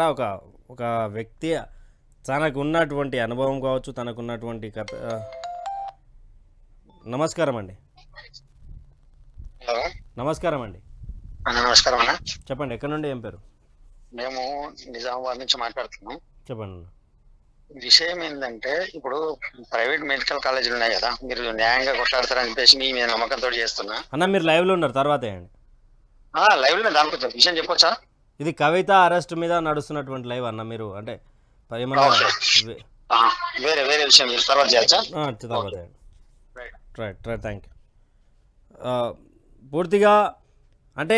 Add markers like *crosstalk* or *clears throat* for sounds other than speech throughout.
ఒక ఒక వ్యక్తి తనకు ఉన్నటువంటి అనుభవం కావచ్చు తనకు ఉన్నటువంటి కథ నమస్కారం అండి హలో. నమస్కారం అండి నమస్కారం అన్న. చెప్పండి ఎక్కడి నుండి ఏం పేరు? మేము నిజామాబాద్ నుంచి మాట్లాడుతున్నాం. చెప్పండి. విషయం ఏంటంటే ఇప్పుడు ప్రైవేట్ మెడికల్ కాలేజీలు ఉన్నాయి కదా మీరు న్యాయంగా కొట్లాడతారని చెప్పేసి మీ మీద నమ్మకంతో చేస్తున్నా. అన్న మీరు లైవ్లో ఉన్నారు తర్వాత లైవ్లో దానికి విషయం చెప్పొచ్చా? ఇది కవిత అరెస్ట్ మీద నడుస్తున్నటువంటి లైవ్ అన్న మీరు అంటే వేరే వేరే విషయం తర్వాత తర్వాత రైట్. రైట్ థ్యాంక్ యూ పూర్తిగా అంటే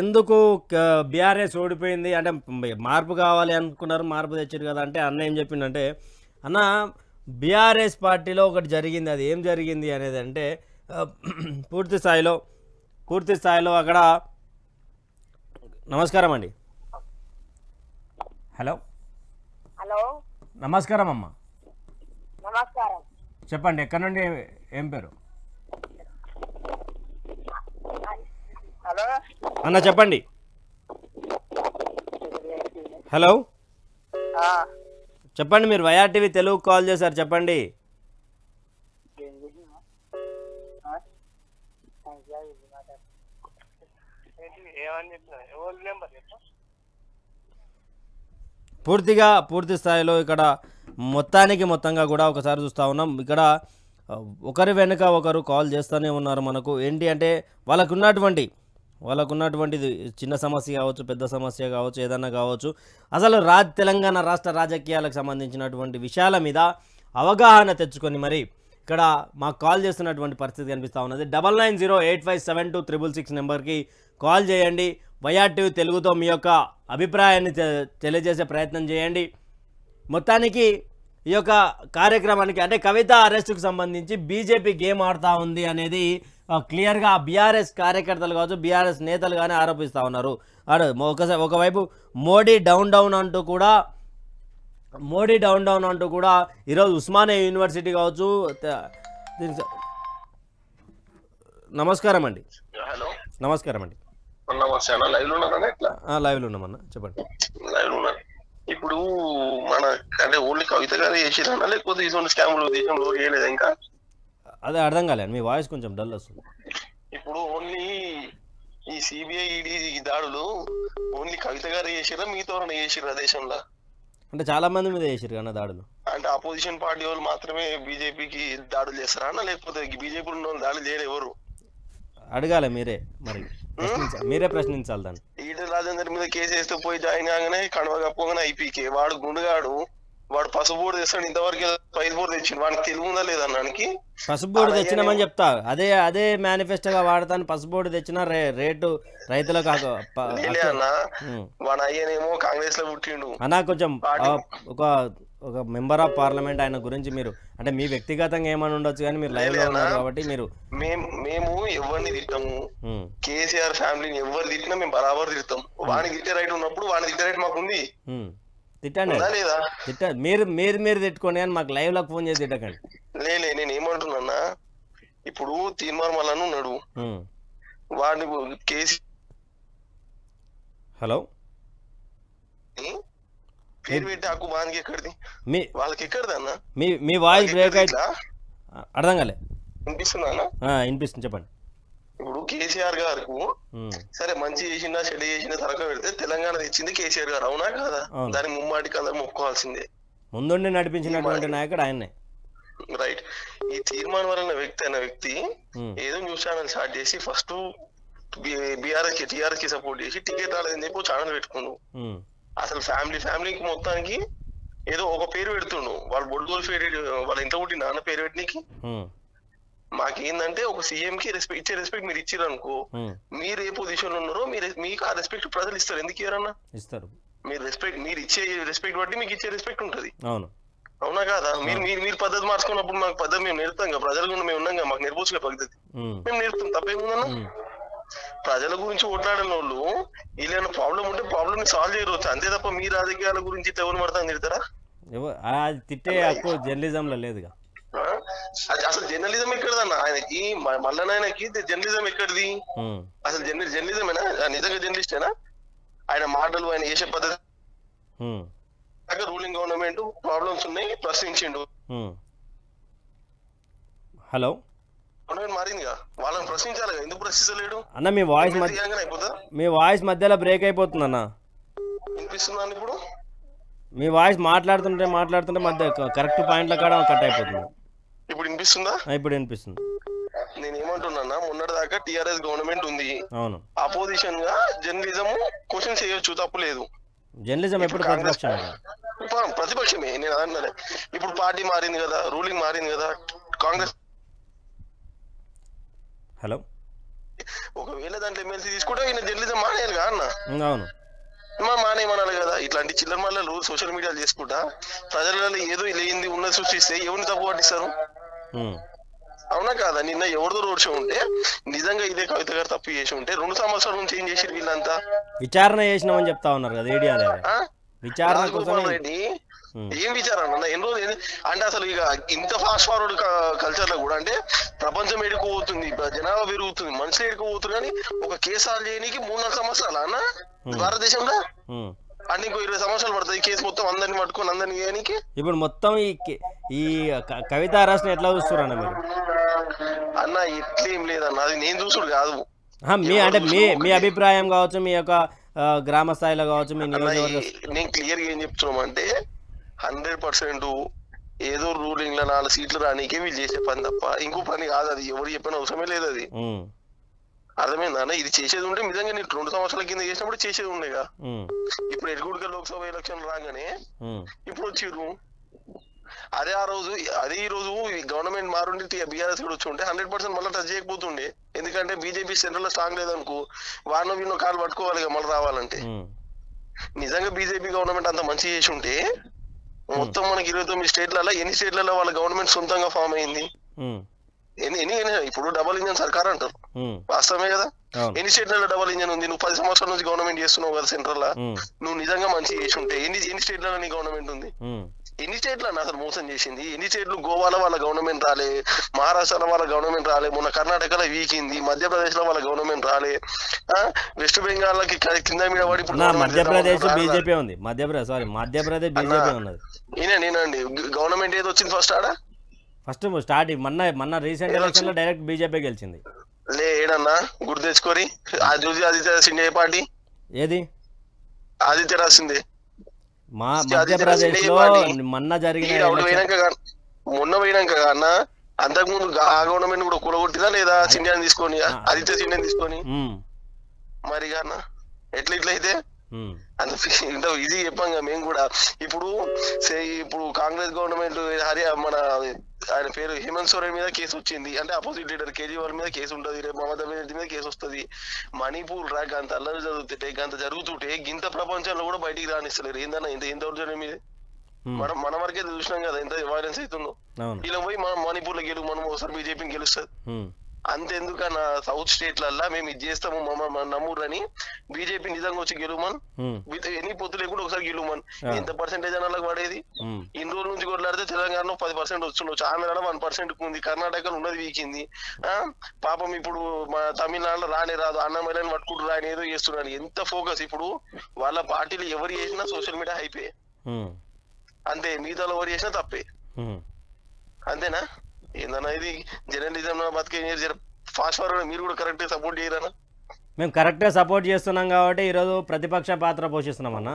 ఎందుకు బీఆర్ఎస్ ఓడిపోయింది? అంటే మార్పు కావాలి అనుకున్నారు మార్పు తెచ్చారు కదా అంటే అన్న ఏం చెప్పిండంటే అన్న బీఆర్ఎస్ పార్టీలో ఒకటి జరిగింది. అది ఏం జరిగింది అనేది అంటే *clears throat* పూర్తి స్థాయిలో పూర్తి స్థాయిలో అక్కడ నమస్కారం అండి హలో. హలో. నమస్కారం అమ్మ నమస్కారం. చెప్పండి ఎక్కడి నుండి ఏం పేరు? హలో. అన్న చెప్పండి. హలో. ఆ, చెప్పండి మీరు వైఆర్ టీవీ తెలుగు కాల్ చేశారు చెప్పండి. ఏమని ఎవరి నెంబర్ చెప్పు. పూర్తిగా పూర్తి స్థాయిలో ఇక్కడ మొత్తానికి మొత్తంగా కూడా ఒకసారి చూస్తూ ఉన్నాం. ఇక్కడ ఒకరి వెనుక ఒకరు కాల్ చేస్తూనే ఉన్నారు మనకు. ఏంటి అంటే వాళ్ళకున్నటువంటి వాళ్ళకున్నటువంటిది చిన్న సమస్య కావచ్చు పెద్ద సమస్య కావచ్చు ఏదన్నా కావచ్చు. అసలు రా తెలంగాణ రాష్ట్ర రాజకీయాలకు సంబంధించినటువంటి విషయాల మీద అవగాహన తెచ్చుకొని మరి ఇక్కడ మాకు కాల్ చేస్తున్నటువంటి పరిస్థితి కనిపిస్తూ ఉన్నది. Double nine zero eight five seven two triple six నెంబర్కి కాల్ చేయండి. వైఆర్ టీవీ తెలుగుతో మీ యొక్క అభిప్రాయాన్ని తెలియజేసే ప్రయత్నం చేయండి. మొత్తానికి ఈ యొక్క కార్యక్రమానికి అంటే కవిత అరెస్టుకు సంబంధించి బీజేపీ గేమ్ ఆడుతూ ఉంది అనేది క్లియర్గా బీఆర్ఎస్ కార్యకర్తలు కావచ్చు బీఆర్ఎస్ నేతలు కానీ ఆరోపిస్తూ ఉన్నారు. అడు ఒకసారి ఒకవైపు మోడీ డౌన్ డౌన్ అంటూ కూడా మోడీ డౌన్ డౌన్ అంటూ కూడా ఈరోజు ఉస్మానియా యూనివర్సిటీ కావచ్చు నమస్కారం అండి. హలో. నమస్కారం అండి. లైవ్లో ఉన్నారా ఎట్లా? ఆ, లైవ్లో ఉన్నామన్న చెప్పండి. లైవ్లో ఉన్నారు? ఇప్పుడు మన అంటే ఓన్లీ కవిత గారు చేసిరన్నా లేకపోతే ఇటువంటి స్కామ్లు దేశంలో చేయలేదు ఇంకా? అదే అర్థం కాలేదు మీ వాయిస్ కొంచెం డల్ వస్తుంది. ఇప్పుడు ఓన్లీ ఈ సిబిఐ ఈడీ దాడులు ఓన్లీ కవిత గారు చేసిరా మీతో చేసిరా దేశంలో? అంటే చాలా మంది మీద చేసారు కన్నా దాడులు. అంటే అపోజిషన్ పార్టీ వాళ్ళు మాత్రమే బీజేపీకి దాడులు చేస్తారా అన్న లేకపోతే బీజేపీ ఉన్న వాళ్ళు దాడులు చేయరు ఎవరు? అడగాలి మీరే మరి. ప్రశ్నించాలి మీరే ప్రశ్నించాలి దాన్ని. ఈటల రాజేందర్ మీద కేసు వేస్తే పోయి జాయిన్ కాగానే కడవ కప్పుగానే ఐపీకే. వాడు గుండుగాడు. వాడు పసుబోర్డు తెస్తాడు ఇంతవరకు పైన బోర్డు తెచ్చిండు. వాడికి తెలుగు ఉందా లేదా అన్నానికి? పసుబోర్డు అలాగే తెచ్చినామని చెప్తా. అదే అదే మేనిఫెస్టోగా వాడతాను. పసుబోర్డు తెచ్చిన రే రేటు రైతులకు అన్న. వాడు అయ్యనేమో కాంగ్రెస్లో పుట్టిండు. అన్నా కొంచెం ఒక ఒక మెంబర్ ఆఫ్ పార్లమెంట్ ఆయన గురించి మీరు అంటే మీ వ్యక్తిగతంగా ఏమని ఉండొచ్చు కానీ మీరు లైవ్లో లేదన్నా. ఉన్నారు కాబట్టి మీరు మేము మేము ఎవరిని తిట్టాము. కేసీఆర్ ఫ్యామిలీని ఎవరు తిట్టినా మేము బరాబర్ తిడతాం. వాడిని తిట్టే రైట్ ఉన్నప్పుడు వాడిని తిట్టే రైట్ మాకు ఉంది. తిట్టండి. తిట్ట మీరు మీరు మీరు తిట్టుకోండి కానీ మాకు లైవ్లోకి ఫోన్ చేసి తిట్టకండి. లేలే నేను ఏమంటున్నా ఇప్పుడు తీర్మార్ మల్లన్న ఉన్నాడు. వాడిని కేసీ హలో? పేరు పెట్టి హక్కు బానికి ఎక్కడిది మీ వాళ్ళకి ఎక్కడిది అన్న మీ మీ వాయిస్ బ్రేక్ అయితే అర్థం కాలే వినిపిస్తుందా అన్న వినిపిస్తుంది చెప్పండి ఇప్పుడు కేసీఆర్ గారికి ఉం. సరే మంచి చేసిందా చెడు చేసిందా తరక పెడితే తెలంగాణ తెచ్చింది కేసీఆర్ గారు అవునా కాదా. దాని ముమ్మాటికి అందరు మొక్కుకోవాల్సిందే ముందుండి నడిపించినటువంటి నాయకుడు ఆయన్నే రైట్ ఈ తీర్మానం వలన వ్యక్తి అనే వ్యక్తి. ఏదో న్యూస్ ఛానల్ స్టార్ట్ చేసి ఫస్ట్ బీఆర్ఎస్కి టీఆర్ఎస్కి సపోర్ట్ చేసి టికెట్ రాలేదని చెప్పి ఛానల్ పెట్టుకుండు ఉం. అసలు ఫ్యామిలీ ఫ్యామిలీకి మొత్తానికి ఏదో ఒక పేరు పెడుతుండు. వాళ్ళు బొడ్డోలు పేరు వాళ్ళ ఇంట్లో పుట్టి నాన్న పేరు పెట్టినకి. మాకేందంటే ఒక సీఎం కి రెస్పెక్ట్ ఇచ్చే రెస్పెక్ట్ మీరు ఇచ్చిర్రు అనుకో. మీరు ఏ పొజిషన్లో ఉన్నారో మీరు మీకు ఆ రెస్పెక్ట్ ప్రజలు ఇస్తారు. ఎందుకు ఇయ్యారన్నా? ఇస్తారు. మీరు రెస్పెక్ట్ మీరు ఇచ్చే రెస్పెక్ట్ బట్టి మీకు ఇచ్చే రెస్పెక్ట్ ఉంటది. అవును. అవునా కాదా? మీరు మీరు మీరు పద్ధతి మార్చుకున్నప్పుడు మాకు పద్ధతి మేము నేర్పుతాం కదా ప్రజల మేము ఉన్నాం కదా మాకు నేర్పొచ్చు పద్ధతి. మేము నేర్పుతాం. తప్పేముందన్నా. ప్రజల గురించి ఓట్లాడిన వాళ్ళు వీళ్ళైనా ప్రాబ్లం ఉంటే ప్రాబ్లమ్ని సాల్వ్ చేయవచ్చు అంతే తప్ప మీ రాజకీయాల గురించి ఎవరు పడతాను తిడతారా? అది తిట్టే హక్కు జర్నలిజంలో లేదుగా. అసలు జర్నలిజం ఎక్కడదన్న? ఆయనకి మల్లనాయనకి జర్నలిజం ఎక్కడిది. అసలు జర్నలి జర్నలిజమేనా? నిజంగా జర్నలిస్టేనా? ఆయన మాటలు ఆయన చేసే పద్ధతి రూలింగ్ గవర్నమెంట్ ప్రాబ్లమ్స్ ఉన్నాయి ప్రశ్నించిండు. హలో? వాళ్ళని ప్రశ్నించాలి ఎందుకు ప్రశ్నించలేడు? అన్న మీ వాయిస్ మధ్య మీ వాయిస్ మధ్యలో బ్రేక్ అయిపోతుంది అన్న వినిపిస్తున్నాను ఇప్పుడు? మీ వాయిస్ మాట్లాడుతుంటే మాట్లాడుతుంటే మధ్య కరెక్ట్ పాయింట్ల కాడ కట్ అయిపోతుంది. ఇప్పుడు వినిపిస్తుందా? ఇప్పుడు వినిపిస్తుంది. నేను ఏమంటున్నా మొన్నటి దాకా టిఆర్ఎస్ గవర్నమెంట్ ఉంది. అవును. అపోజిషన్గా జర్నలిజం క్వశ్చన్ చేయొచ్చు తప్పులేదు జర్నలిజం ఎప్పుడు ప్రతిపక్షమే నేను అన్నది ఇప్పుడు పార్టీ మారింది కదా రూలింగ్ మారింది కదా కాంగ్రెస్ హలో. ఒకవేళ దాంట్లో ఎమ్మెల్సీ తీసుకుంటే ఈయన జర్నలిజం మానేయాలి కదా అన్న. అవును. మా మానేయమనాలి కదా. ఇట్లాంటి చిల్లర మల్లలు సోషల్ మీడియాలో చేసుకుంటా. ప్రజలలో ఏదో లేనిది ఉన్నది సృష్టిస్తే ఎవరిని తప్పు పట్టిస్తారు? అవునా కాదా? నిన్న ఎవరిదో రోడ్ షో ఉంటే నిజంగా ఇదే కవిత గారు తప్పు చేసి ఉంటే రెండు సంవత్సరాల నుంచి ఏం చేసిరు వీళ్ళంతా? విచారణ చేసినామని చెప్తా ఉన్నారు కదా ఏడియా? విచారణ ఉమ్, ఏం విచారణ అన్న ఎన్ని రోజులు ఏంది? అంటే అసలు ఇక ఇంత ఫాస్ట్ ఫార్వర్డ్ కల్చర్లో కూడా అంటే ప్రపంచం ఎడుకుపోతుంది జనాభా పెరుగుతుంది మనుషులు ఎడుకుపోతుంది కానీ ఒక కేసాలు చేయడానికి మూడు నాలుగు సంవత్సరాలు అన్న? భారతదేశంలో? ఉమ్. అంటే ఇంకో ఇరవై సంవత్సరాలు పడుతుంది ఈ కేసు మొత్తం అందరిని పట్టుకొని అందరిని చేయడానికి ఇప్పుడు మొత్తం ఈ ఈ కవిత అరెస్ట్ని ఎట్లా చూస్తున్నారన్న మీరు? అన్న ఎట్లేం లేదన్న అది నేను చూసుడు కాదు. మీ అంటే మీ మీ అభిప్రాయం కావచ్చు మీ యొక్క గ్రామ స్థాయిలో కావచ్చు మీ నేను క్లియర్గా ఏం చెప్తున్నాం అంటే హండ్రెడ్ పర్సెంట్ ఏదో రూలింగ్లో నాలుగు సీట్లు రానీకే వీళ్ళు చేసే పని తప్ప ఇంకో పని కాదు అది. ఎవరు చెప్పిన అవసరమే లేదు అది. అర్థమైందా అన్న? ఇది చేసేది ఉంటే నిజంగా నేను రెండు సంవత్సరాల కింద చేసినప్పుడు చేసేది ఉండేగా ఇప్పుడు ఎరుగుడిగా లోక్సభ ఎలక్షన్ రాగానే ఇప్పుడు వచ్చిర్రు. అదే ఆ రోజు అదే ఈ రోజు గవర్నమెంట్ మారుండి బీఆర్ఎస్ కూడా వచ్చి ఉంటే హండ్రెడ్ పర్సెంట్ మళ్ళీ టచ్ చేయకపోతుండే. ఎందుకంటే బీజేపీ సెంట్రల్లో స్ట్రాంగ్ లేదనుకో వాడినో వీళ్ళో కాలు పట్టుకోవాలి మళ్ళీ రావాలంటే. నిజంగా బీజేపీ గవర్నమెంట్ అంత మంచి చేసి ఉంటే మొత్తం మనకి ఇరవై తొమ్మిది స్టేట్లలో ఎన్ని స్టేట్లలో వాళ్ళ గవర్నమెంట్ సొంతంగా ఫామ్ అయింది? ఎన్ని ఎన్ని ఇప్పుడు డబల్ ఇంజన్ సర్కార్ అంటారు. వాస్తవమే కదా? ఎన్ని స్టేట్లలో డబల్ ఇంజన్ ఉంది? నువ్వు పది సంవత్సరాల నుంచి గవర్నమెంట్ చేస్తున్నావు కదా సెంట్రల్ లా నువ్వు నిజంగా మంచి చేసి ఉంటే ఎన్ని ఎన్ని స్టేట్లలో నీ గవర్నమెంట్ ఉంది? ఎన్ని స్టేట్లు అన్న అసలు మోసం చేసింది? ఎన్ని స్టేట్లు గోవాలో వాళ్ళ గవర్నమెంట్ రాలే మహారాష్ట్రలో వాళ్ళ గవర్నమెంట్ రాలే మొన్న కర్ణాటకలో వీకింది మధ్యప్రదేశ్లో వాళ్ళ గవర్నమెంట్ రాలే ఆ, వెస్ట్ బెంగాల్కి కింద మీద పడి మధ్యప్రదేశ్. బీజేపీ ఉంది. మధ్యప్రదేశ్ సారీ మధ్యప్రదేశ్ బీజేపీ ఉన్నది. నేనండి. గవర్నమెంట్ ఏది వచ్చింది ఫస్ట్ ఆడ? ఫస్ట్ స్టార్టింగ్ మొన్న మొన్న రీసెంట్ ఎలక్షన్లో డైరెక్ట్ బీజేపీ గెలిచింది. లే ఏడన్నా? గుర్తు తెచ్చుకోరి. చూసి ఆదిత్య సిండే పార్టీ? ఏది? ఆదిత్య రాసింది. మా అది మధ్యప్రదేశ్లో మొన్న జరిగిన మొన్న పోయినాక అన్న? అంతకుముందు ఆ గవర్నమెంట్ కూడా కూలగొట్టిందా లేదా? సిండియాని తీసుకొని ఆదిత్య సిండియాని తీసుకొని? మరి అన్న ఎట్లా ఇట్లా అయితే? ఉమ్, అంత ఇంత ఇది చెప్పాం కదా మేము కూడా. ఇప్పుడు సే ఇప్పుడు కాంగ్రెస్ గవర్నమెంట్ హరి మన ఆయన పేరు హేమంత్ సోరెన్ మీద కేసు వచ్చింది. అంటే అపోజిట్ లీడర్ కేజ్రీవాల్ మీద కేసు ఉంటది రేపు మమతా బెనర్జీ మీద కేసు వస్తది. మణిపూర్ రా గంత అల్లరి జరుగుతుంటే గంత జరుగుతుంటే గింత ప్రపంచంలో కూడా బయటికి రానిస్తలేరు. ఏందన్నా ఇంత ఇంత దౌర్జన్యం మీద మనం మన వరకే చూసినాం కదా ఎంత వైలెన్స్ అవుతుందో. ఇలా పోయి మనం మణిపూర్లో గెలుపు మనం ఒకసారి బీజేపీని గెలుస్తుంది అంతెందుకన్నా సౌత్ స్టేట్లల్లా మేము ఇది చేస్తాము మమ్మ నమ్మురని బీజేపీ నిజంగా వచ్చి గెలుమని విత్ ఎన్ని పొత్తు లేకుండా ఒకసారి గెలుమని. ఎంత పర్సెంటేజ్ అన్నలకు పడేది. ఇన్ని రోజుల నుంచి కొట్లాడితే తెలంగాణలో పది పర్సెంట్ వస్తుండొచ్చు. ఆంధ్రాలో వన్ పర్సెంట్ ఉంది కర్ణాటకలో ఉన్నది వీకింది. ఆ? పాపం ఇప్పుడు మా తమిళనాడులో రానే రాదు. అన్నమయ్యని పట్టుకుంటూ రాని ఏదో చేస్తున్నాడు. ఎంత ఫోకస్ ఇప్పుడు? వాళ్ళ పార్టీలు ఎవరు చేసినా సోషల్ మీడియా అయిపోయి ఉమ్, అంతే. మిగతాలో ఎవరు చేసినా తప్పే. అంతేనా? ఏందన్నా ఇది జర్నలిజం బతికే జర ఫాస్ట్ ఫార్వర్డ్ మీరు కూడా కరెక్ట్ సపోర్ట్ చేయరన్నా మేము కరెక్ట్గా సపోర్ట్ చేస్తున్నాం కాబట్టి ఈరోజు ప్రతిపక్ష పాత్ర పోషిస్తున్నాం అన్న.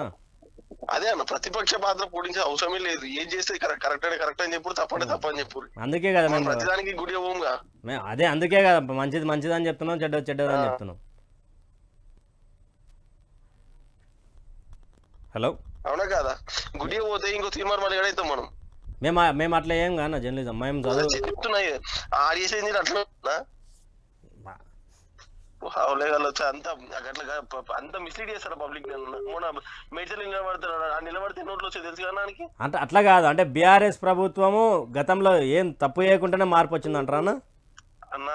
అదే అన్న ప్రతిపక్ష పాత్ర పోడించే అవసరమే లేదు. ఏం చేస్తే కరెక్ట్ అని కరెక్ట్ అని చెప్పు తప్పంటే తప్పని చెప్పు అందుకే కదా మేము ప్రతిదానికి గుడి పోముగా మేము అదే అందుకే కదా మంచిది మంచిది అని చెప్తున్నాం చెడ్డ చెడ్డది అని చెప్తున్నాం. హలో అవునా కాదా? గుడి పోతే ఇంకో తీర్మానం ఎడైతాం మనం. మేము మేము అట్లా ఏం కానా జర్నలిజం. మేము చదువు అట్లా అవలేగాలు వచ్చి? అంత అట్లా అంత మిస్లీడ్ చేస్తారు పబ్లిక్ మొన్న మేడ్చల్ నిలబడతారు ఆ నిలబడితే నోట్లు వచ్చి తెలుసు కదా అంటే అట్లా కాదు. అంటే బీఆర్ఎస్ ప్రభుత్వము గతంలో ఏం తప్పు చేయకుండానే మార్పు వచ్చింది అంటారా అన్న